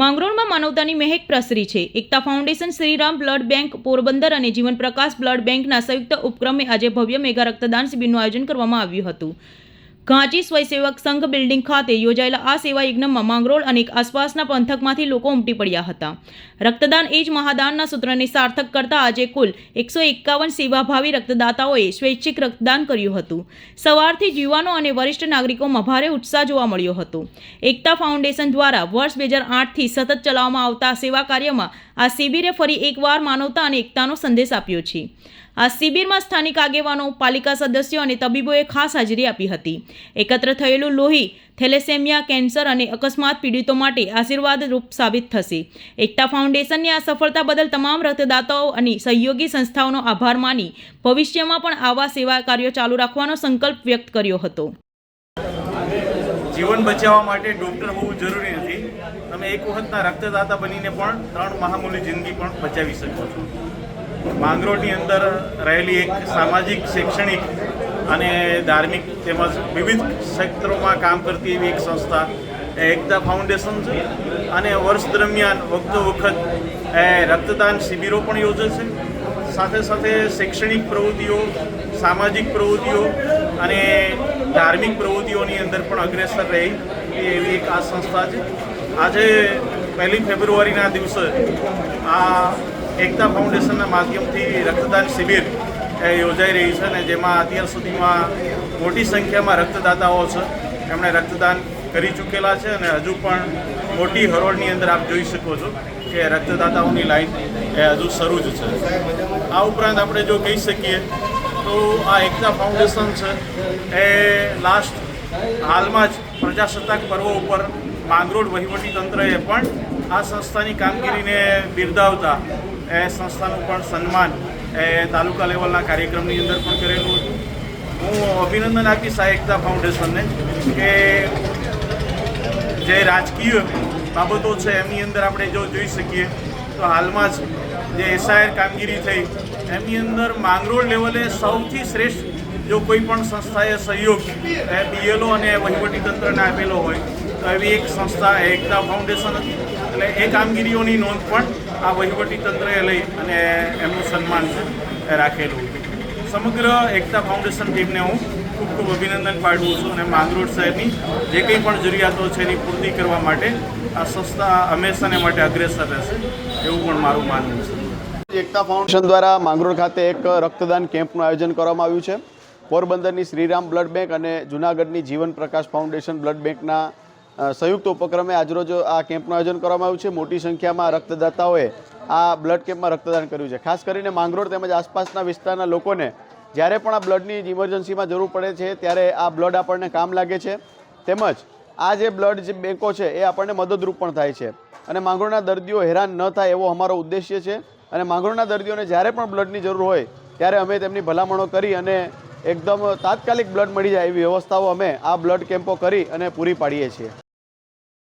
માંગરોળમાં માનવતાની મહેક પ્રસરી છે. Ekta foundation, Shriram blood bank, Porbandar અને જીવન પ્રકાશ બ્લડ બેંકના સંયુક્ત ઉપક્રમે આજે ભવ્ય મેગા રક્તદાન શિબિરનું આયોજન કરવામાં આવ્યું હતું. ઘાંચી સ્વયંસેવક સંઘ બિલ્ડિંગ ખાતે યોજાયેલા આ સેવા યજ્ઞમાં માંગરોળ અને આસપાસના પંથકમાંથી લોકો ઉમટી પડ્યા હતા. રક્તદાન એ જ મહાદાનના સૂત્રને સાર્થક કરતા આજે કુલ એકસો એકાવન સેવાભાવી રક્તદાતાઓએ સ્વૈચ્છિક રક્તદાન કર્યું હતું. સવારથી યુવાનો અને વરિષ્ઠ નાગરિકોમાં ભારે ઉત્સાહ જોવા મળ્યો હતો. એકતા ફાઉન્ડેશન દ્વારા વર્ષ બે હજાર આઠથી સતત ચલાવવામાં આવતા સેવા કાર્યમાં આ શિબિરે ફરી એકવાર માનવતા અને એકતાનો સંદેશ આપ્યો છે. આ શિબિરમાં સ્થાનિક આગેવાનો, પાલિકા સદસ્યો અને તબીબોએ ખાસ હાજરી આપી હતી. એકત્ર થયેલું લોહી, થેલેસેમિયા, કેન્સર અને અકસ્માત પીડિતો માટે આશીર્વાદરૂપ સાબિત થશે. એકતા ફાઉન્ડેશનની આ સફળતા બદલ તમામ રક્તદાતાઓ અને સહયોગી સંસ્થાઓનો આભાર માની ભવિષ્યમાં પણ આવા સેવા કાર્યો ચાલુ રાખવાનો સંકલ્પ વ્યક્ત કર્યો હતો. જીવન બચાવવા માટે ડૉક્ટર હોવું જરૂરી નથી. તમે એક વખતના રક્તદાતા બનીને પણ ત્રણ મહામૂલી જિંદગી પણ બચાવી શકો છો. માંગરોળની અંદર રહેલી એક સામાજિક, શૈક્ષણિક અને ધાર્મિક તેમજ વિવિધ ક્ષેત્રોમાં કામ કરતી એવી એક સંસ્થા એકતા ફાઉન્ડેશન છે. અને વર્ષ દરમિયાન વખતો વખત એ રક્તદાન શિબિરો પણ યોજે છે. સાથે સાથે શૈક્ષણિક પ્રવૃત્તિઓ, સામાજિક પ્રવૃત્તિઓ અને ધાર્મિક પ્રવૃત્તિઓની અંદર પણ અગ્રેસર રહી એવી એક આ સંસ્થા છે. આજે પહેલી ફેબ્રુઆરીના દિવસે આ એકતા ફાઉન્ડેશનના માધ્યમથી રક્તદાન શિબિર યોજાઈ રહી છે અને જેમાં અત્યાર સુધીમાં મોટી સંખ્યામાં રક્તદાતાઓ છે. એમણે રક્તદાન કરી ચૂકેલા છે અને હજુ પણ મોટી હરોળની અંદર આપ જોઈ શકો છો કે રક્તદાતાઓની લાઈન એ હજુ શરૂ જ છે. આ ઉપરાંત આપણે જો કહી શકીએ તો આ એકતા ફાઉન્ડેશન છે એ લાસ્ટ હાલમાં જ પ્રજાસત્તાક પર્વ ઉપર માંગરોળ વહીવટી તંત્રએ પણ આ સંસ્થાની કામગીરીને બિરદાવતા એ સંસ્થાનું પણ સન્માન એ તાલુકા લેવલના કાર્યક્રમની અંદર પણ કરેલું હતું. હું અભિનંદન આપીશ આ એકતા ફાઉન્ડેશનને કે જે રાજકીય બાબતો છે એમની અંદર આપણે જો જોઈ શકીએ, તો હાલમાં જ જે એસઆઈઆર કામગીરી થઈ, એમની અંદર માંગરોળ લેવલે સૌથી શ્રેષ્ઠ જો કોઈ પણ સંસ્થાએ સહયોગ, એ બીએલઓ અને વહીવટી તંત્રને આપેલો હોય, તો એવી એક સંસ્થા એકતા ફાઉન્ડેશન હતી. એટલે એ કામગીરીઓની નોંધ પણ આ વહીવટી તંત્રએ લઈ અને એમનું સન્માન રાખેલું. સમગ્ર એકતા ફાઉન્ડેશન ટીમને હું ખૂબ ખૂબ અભિનંદન પાઠવું છું અને માંગરોળ શહેરની જે કંઈ પણ જરૂરિયાતો છે એની પૂર્તિ કરવા માટે આ સંસ્થા હંમેશાને માટે અગ્રેસર રહેશે, એવું પણ મારું માનવું છે. એકતા ફાઉન્ડેશન દ્વારા માંગરોળ ખાતે એક રક્તદાન કેમ્પનું આયોજન કરવામાં આવ્યું છે. પોરબંદરની શ્રીરામ બ્લડ બેંક અને જૂનાગઢની જીવન પ્રકાશ ફાઉન્ડેશન બ્લડ બેંકના સંયુક્ત ઉપક્રમે આજરોજ આ કેમ્પનું આયોજન કરવામાં આવ્યું છે. મોટી સંખ્યામાં રક્તદાતાઓએ આ બ્લડ કેમ્પમાં રક્તદાન કર્યું છે. ખાસ કરીને માંગરોળ તેમજ આસપાસના વિસ્તારના લોકોને જ્યારે પણ આ બ્લડની ઇમરજન્સીમાં જરૂર પડે છે, ત્યારે આ બ્લડ આપણને કામ લાગે છે. તેમજ આ જે બ્લડ જે બેંકો છે, એ આપણને મદદરૂપ પણ થાય છે. અને માંગરોળના દર્દીઓ હેરાન ન થાય એવો અમારો ઉદ્દેશ્ય છે. અને માંગરોળના દર્દીઓને જ્યારે પણ બ્લડની જરૂર હોય, ત્યારે અમે તેમની ભલામણો કરી અને એકદમ તાત્કાલિક બ્લડ મળી જાય એવી વ્યવસ્થાઓ અમે આ બ્લડ કેમ્પો કરી અને પૂરી પાડીએ છીએ.